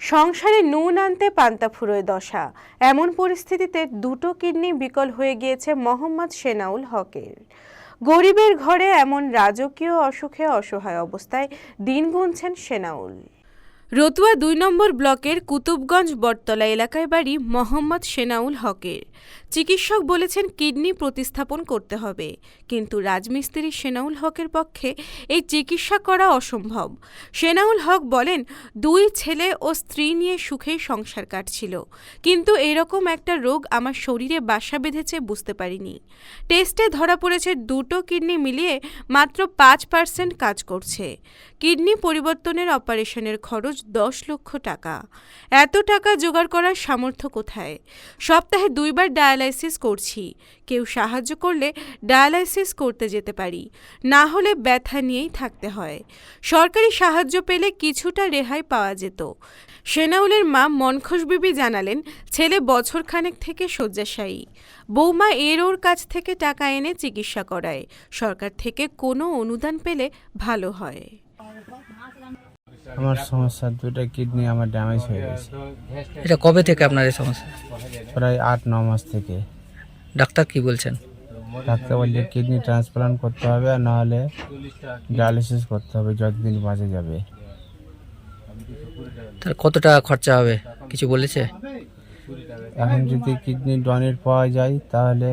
সংসারে নুন আনতে পান্তা ফুরোয় দশা। এমন পরিস্থিতিতে দুটো কিডনি বিকল হয়ে গিয়েছে মোহাম্মদ সেনাউল হকের। গরিবের ঘরে এমন রাজকীয় অসুখে অসহায় অবস্থায় দিন গুনছেন সেনাউল। রতুয়া দুই নম্বর ব্লকের কুতুবগঞ্জ বটতলা এলাকায় বাড়ি মোহাম্মদ সেনাউল হকের। চিকিৎসক বলেছেন কিডনি প্রতিস্থাপন করতে হবে, কিন্তু রাজমিস্ত্রি সেনাউল হকের পক্ষে এই চিকিৎসা করা অসম্ভব। সেনাউল হক বলেন, দুই ছেলে ও স্ত্রী নিয়ে সুখেই সংসার কাটছিল, কিন্তু এরকম একটা রোগ আমার শরীরে বাসা বেঁধেছে বুঝতে পারিনি। টেস্টে ধরা পড়েছে দুটো কিডনি মিলিয়ে মাত্র পাঁচ পার্সেন্ট কাজ করছে। কিডনি পরিবর্তনের অপারেশনের খরচ দশ লক্ষ টাকা। এত টাকা জোগাড় করার সামর্থ্য কোথায়? সপ্তাহে দুইবার ডায়ালাইসিস করছি। কেউ সাহায্য করলে ডায়ালাইসিস করতে যেতে পারি। না হলে ব্যথা নিয়েই থাকতে হয়। সরকারি সাহায্য পেলে কিছুটা রেহাই পাওয়া যেত। সেনাউলের মা মনখোশ বিবি জানালেন, ছেলে বছরখানেক থেকে শয্যাশায়ী। বৌমা এর ওর কাছ থেকে টাকা এনে চিকিৎসা করায়। সরকার থেকে কোনো অনুদান পেলে ভালো হয়। আমার সমস্যা দুটো কিডনি আমার ড্যামেজ হয়ে গেছে। এটা কবে থেকে আপনার এই সমস্যা? প্রায় আট ন মাস থেকে। ডাক্তার কি বলছেন? ডাক্তার বললে কিডনি ট্রান্সপ্লান্ট করতে হবে আর নাহলে ডায়ালিসিস করতে হবে যতদিন বাঁচা যাবে। তাহলে কত টাকা খরচা হবে? কিছু বলেছে? এখন যদি কিডনি ডোনেট পাওয়া যায় তাহলে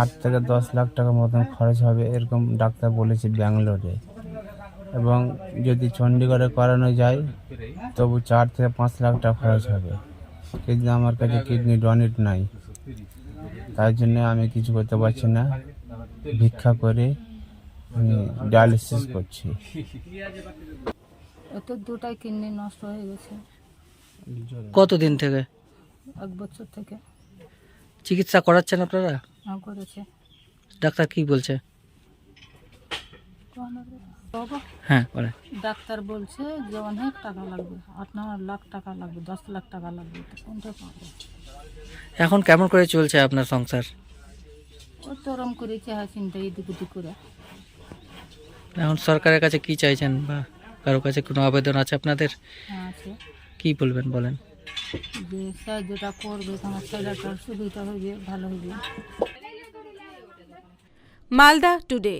আট থেকে দশ লাখ টাকার মতন খরচ হবে এরকম ডাক্তার বলেছে ব্যাঙ্গালোরে। এবং যদি চণ্ডীগড়ে করানো যায় তবু চার থেকে পাঁচ লাখ টাকা খরচ হবে। কিন্তু আমার কাছে কিডনি ডোনেট নাই। তাই জন্য আমি কিছু করতে পারছি না। ভিক্ষা করে ডায়ালিসিস করছি। এতে দুটাই কিডনি নষ্ট হয়ে গেছে। কতদিন থেকে? এক বছর থেকে। চিকিৎসা করাচ্ছেন আপনারা? করেছে। ডাক্তার কি বলছে? হ্যাঁ ডাক্তার বলছে যে অনেক টাকা লাগবে। আট ন লাখ টাকা লাগবে দশ লাখ টাকা লাগবে তো কোনটা পাবো? এখন কেমন করে চলছে আপনার সংসার? ও তো ওরম করেছে হ্যাঁ চিন্তা এদিক ওদিক করে। এখন সরকারের কাছে কি চাইছেন বা কারও কাছে কোনো আবেদন আছে আপনাদের? হ্যাঁ আছে। কি বলবেন বলেন। যে স্যার যেটা করবে আমার ছেলেটার সুবিধা হবে ভালো হবে। মালদা টুডে।